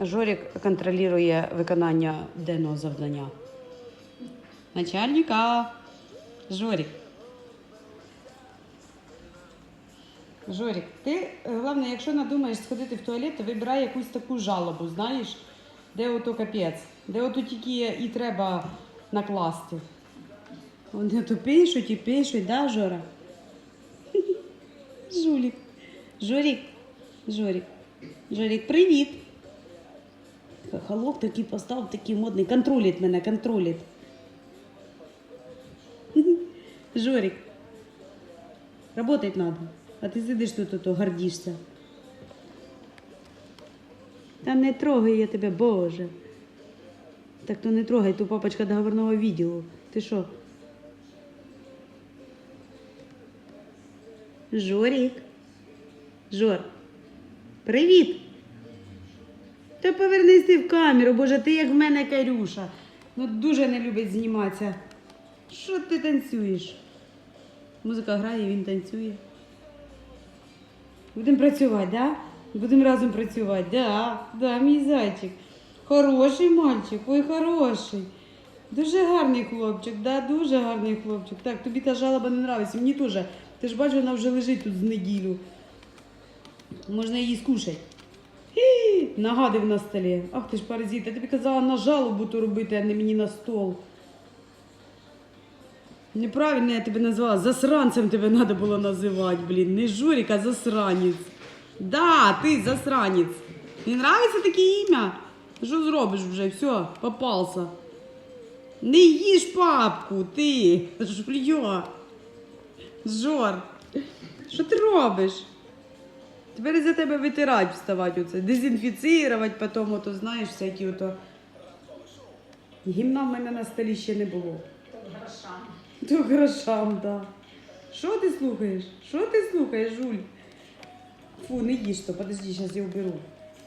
Жорік контролює виконання денного завдання. Начальника. Жорік. Жорік, ти е, головне, якщо надумаєш сходити в туалет, то вибирай якусь таку жалобу, знаєш, де ото капець, де ото тільки і треба накласти. Вони то пишуть і пишуть, да, Жора? Жулік. Жорік. Жорік. Жорік, привіт. Халок такий постав, такий модний. Контролить мене, контролить. Жорік. Работать надо. А ти сидиш тут, ото, гордишся. Та не трогай я тебе, Боже. Так то не трогай, то папочка договорного відділу. Ти що? Жорік. Жор. Привіт. Та повернись ти в камеру, боже, ти як в мене Карюша. Ну дуже не любить зніматися. Що ти танцюєш? Музика грає, він танцює. Будемо працювати, да? Будемо разом працювати, да, да, мій зайчик. Хороший мальчик, ой, хороший. Дуже гарний хлопчик, да, дуже гарний хлопчик. Так, тобі та жалоба не нравиться, мені теж. Ти ж бачиш, вона вже лежить тут з неділю. Можна її скушати. Нагадив на столі. Ах ти ж паразит, я тобі казала на жалобу то робити, а не мені на стол. Неправильно я тебе назвала. Засранцем тебе треба було називати, блін. Не Журик, а засранець. Да, ти засранець. Не нравиться таке ім'я? Що зробиш вже? Все, попався. Не їж папку, ти, жульйо. Жор. Що ти робиш? Тепер із-за тебе витирать, вставати, оце, дезінфіцірувати, потім, ото, знаєш, всякі ото. Гімна в мене на столі ще не було. То грошам, да. Що ти слухаєш? Що ти слухаєш, Жуль? Фу, не їж то, подожди, зараз я уберу.